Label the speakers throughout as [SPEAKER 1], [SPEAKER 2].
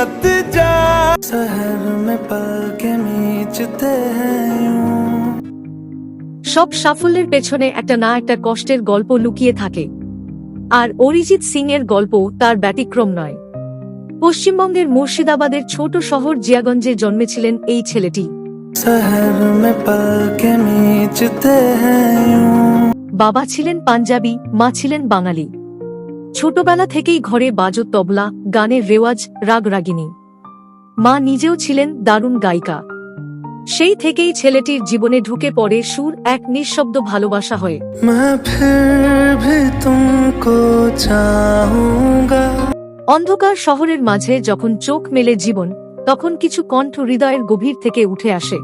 [SPEAKER 1] मत जा शहर में पल के नीचते हैं यूं
[SPEAKER 2] সব সাফল্যের পেছনে একটা না একটা কষ্টের গল্প লুকিয়ে থাকে আর অরিজিৎ সিং এর গল্প তার ব্যতিক্রম নয় পশ্চিমবঙ্গের মুর্শিদাবাদের ছোট শহর জিয়াগঞ্জে জন্মেছিলেন এই ছেলেটি
[SPEAKER 1] शहर में पल के नीचते हैं यूं
[SPEAKER 2] বাবা ছিলেন পাঞ্জাবি মা ছিলেন বাঙালি ছোটবেলা থেকেই ঘরে বাজো তবলা গানের রেওয়াজ রাগরাগিনী। মা নিজেও ছিলেন দারুণ গায়িকা। সেই থেকেই ছেলেটির জীবনে ঢুকে পড়ে সুর এক নিঃশব্দ ভালোবাসা হয়ে। অন্ধকার শহরের মাঝে যখন চোখ মেলে জীবন তখন কিছু কণ্ঠ হৃদয়ের গভীর থেকে উঠে আসে।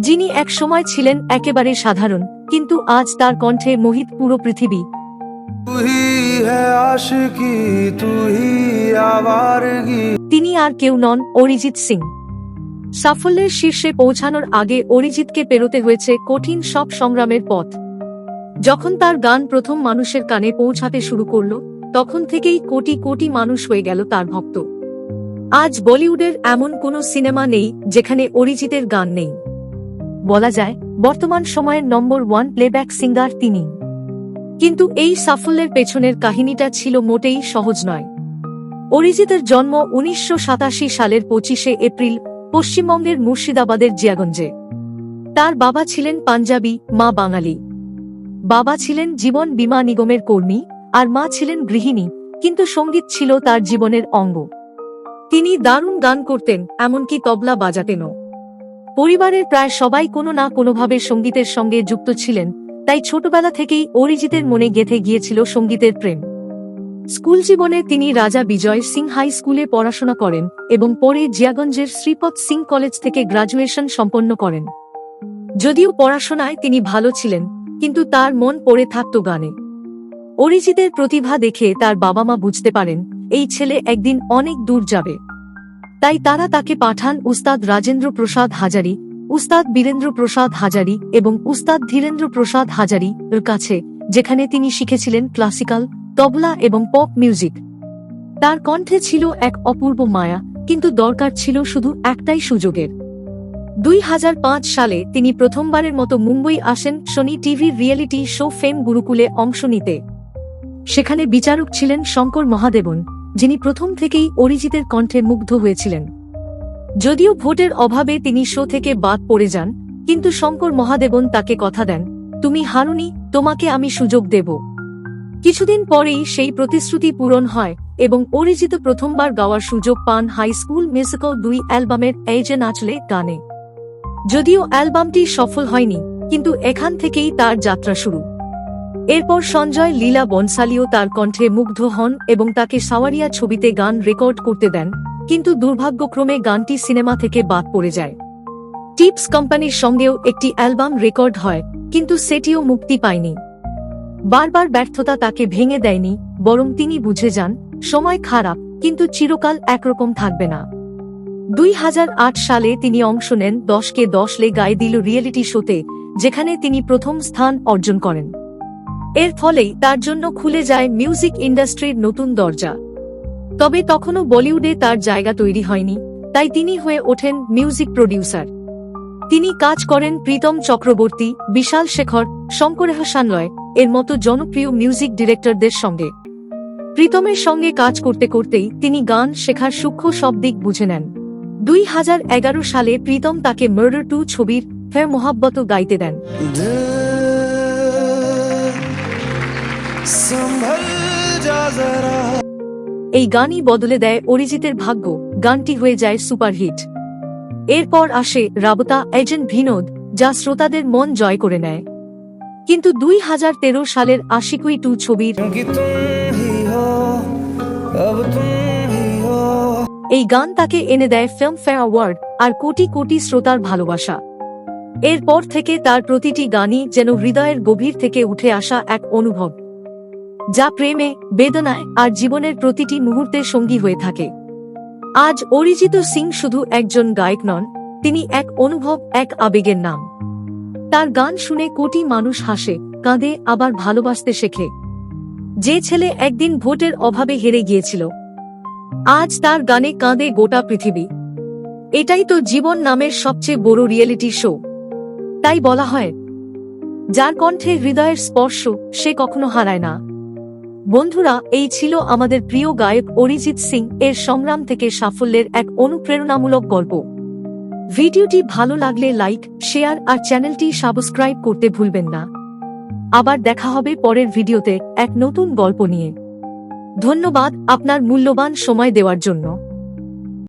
[SPEAKER 2] যিনি এক সময় ছিলেন একেবারে সাধারণ কিন্তু আজ তার কণ্ঠে মোহিত পুরো পৃথিবী। তিনি আর কেউ নন অরিজিৎ সিং। সাফল্যের শীর্ষে পৌঁছানোর আগে অরিজিৎকে পেরোতে হয়েছে কঠিন সব সংগ্রামের পথ। যখন তার গান প্রথম মানুষের কানে পৌঁছাতে শুরু করল, তখন থেকেই কোটি কোটি মানুষ হয়ে গেল তার ভক্ত। আজ বলিউডের এমন কোনো সিনেমা নেই যেখানে অরিজিতের গান নেই। বলা যায়, বর্তমান সময়ের নম্বর ওয়ান প্লেব্যাক সিঙ্গার তিনি। কিন্তু এই সাফল্যের পেছনের কাহিনীটা ছিল মোটেই সহজ নয়। অরিজিতের জন্ম উনিশশো সাতাশি সালের পঁচিশে এপ্রিল, পশ্চিমবঙ্গের মুর্শিদাবাদের জিয়াগঞ্জে। তার বাবা ছিলেন পাঞ্জাবি, মা বাঙালি। বাবা ছিলেন জীবন বীমা নিগমের কর্মী, আর মা ছিলেন গৃহিণী, কিন্তু সংগীত ছিল তার জীবনের অঙ্গ। তিনি দারুণ গান করতেন, এমনকি তবলা বাজাতেনও। পরিবারের প্রায় সবাই কোনো না কোনোভাবে সঙ্গীতের সঙ্গে যুক্ত ছিলেন তাই ছোটবেলা থেকেই অরিজিতের মনে গেঁথে গিয়েছিল সঙ্গীতের প্রেম। স্কুল জীবনে তিনি রাজা বিজয় সিং হাই স্কুলে পড়াশোনা করেন এবং পরে জিয়াগঞ্জের শ্রীপদ সিং কলেজ থেকে গ্রাজুয়েশন সম্পন্ন করেন। যদিও পড়াশোনায় তিনি ভালো ছিলেন, কিন্তু তার মন পড়ে থাকত গানে। অরিজিতের প্রতিভা দেখে তার বাবা মা বুঝতে পারেন, এই ছেলে একদিন অনেক দূর যাবে। তাই তারা তাকে পাঠান উস্তাদ রাজেন্দ্র প্রসাদ হাজারি উস্তাদ বীরেন্দ্র প্রসাদ হাজারি এবং উস্তাদ ধীরেন্দ্র প্রসাদ হাজারি এর কাছে, যেখানে তিনি শিখেছিলেন ক্লাসিক্যাল, তবলা এবং পপ মিউজিক। তার কণ্ঠে ছিল এক অপূর্ব মায়া, কিন্তু দরকার ছিল শুধু একটাই সুযোগের। দুই হাজার পাঁচ সালে তিনি প্রথমবারের মতো মুম্বই আসেন শনি টিভির রিয়েলিটি শো ফেম গুরুকুলে অংশ নিতে। সেখানে বিচারক ছিলেন শঙ্কর মহাদেবন, যিনি প্রথম থেকেই অরিজিতের কণ্ঠে মুগ্ধ হয়েছিলেন। যদিও ভোটের অভাবে তিনি শো থেকে বাদ পড়ে যান, কিন্তু শঙ্কর মহাদেবন তাকে কথা দেন, তুমি হারুনি তোমাকে আমি সুযোগ দেব। কিছুদিন পরেই সেই প্রতিশ্রুতি পূরণ হয় এবং অরিজিত প্রথমবার গাওয়ার সুযোগ পান হাই স্কুল মিউজিক্যাল দুই অ্যালবামের এই যে নাচলে গানে। যদিও অ্যালবামটি সফল হয়নি, কিন্তু এখান থেকেই তার যাত্রা শুরু। এরপর সঞ্জয় লীলা বনসালিও তার কণ্ঠে মুগ্ধ হন এবং তাকে সাওয়ারিয়া ছবিতে গান রেকর্ড করতে দেন। কিন্তু দুর্ভাগ্যক্রমে গানটি সিনেমা থেকে বাদ পড়ে যায়। টিপস কোম্পানির সঙ্গেও একটি অ্যালবাম রেকর্ড হয়, কিন্তু সেটিও মুক্তি পায়নি। বারবার ব্যর্থতা তাকে ভেঙে দেয়নি, বরং তিনি বুঝে যান, সময় খারাপ, কিন্তু চিরকাল একরকম থাকবে না। দুই হাজার আট সালে তিনি অংশ নেন দশকে দশ লে গায়ে দিল রিয়েলিটি শোতে, যেখানে তিনি প্রথম স্থান অর্জন করেন। এর ফলেই তার জন্য খুলে যায় মিউজিক ইন্ডাস্ট্রির নতুন দরজা। তবে তখনও বলিউডে তার জায়গা তৈরি হয়নি, তাই তিনি হয়ে ওঠেন মিউজিক প্রডিউসার। তিনি কাজ করেন প্রীতম চক্রবর্তী, বিশাল শেখর শঙ্কর হাসানলয় এর মতো জনপ্রিয় মিউজিক ডিরেক্টরদের সঙ্গে। প্রীতমের সঙ্গে কাজ করতে করতেই তিনি গান শেখার সূক্ষ্ম সব দিক বুঝে নেন। দুই হাজার এগারো সালে প্রীতম তাকে মার্ডার টু ছবির ফের মোহাব্বত গাইতে দেন। এই গানই বদলে দেয় অরিজিতের ভাগ্য গানটি হয়ে যায় সুপারহিট। এরপর আসে রাবতা এজেন্ট ভিনোদ যা শ্রোতাদের মন জয় করে নেয়। কিন্তু দুই হাজার তেরো সালের আশিকুই টু ছবির এই গান তাকে এনে দেয় ফিল্মফেয়ার অ্যাওয়ার্ড আর কোটি কোটি শ্রোতার ভালোবাসা। এরপর থেকে তার প্রতিটি গানই যেন হৃদয়ের গভীর থেকে উঠে আসা এক অনুভব। যা প্রেমে, বেদনায় আর জীবনের প্রতিটি মুহূর্তে সঙ্গী হয়ে থাকে। আজ অরিজিত সিং শুধু একজন গায়ক নন, তিনি এক অনুভব, এক আবেগের নাম। তার গান শুনে কোটি মানুষ হাসে, কাঁদে, আবার ভালোবাসতে শেখে। যে ছেলে একদিন ভোটের অভাবে হেরে গিয়েছিল, আজ তার গানে কাঁদে গোটা পৃথিবী। এটাই তো জীবন নামের সবচেয়ে বড় রিয়েলিটি শো। তাই বলা হয়, যার কণ্ঠে হৃদয়ের স্পর্শ সে কখনো হারায় না। বন্ধুরা, এই ছিল আমাদের প্রিয় গায়ক অরিজিৎ সিং এর সংগ্রাম থেকে সাফল্যের এক অনুপ্রেরণামূলক গল্প। ভিডিওটি ভালো লাগলে লাইক, শেয়ার আর চ্যানেলটি সাবস্ক্রাইব করতে ভুলবেন না। আবার দেখা হবে পরের ভিডিওতে এক নতুন গল্প নিয়ে। ধন্যবাদ আপনার মূল্যবান সময় দেওয়ার জন্য।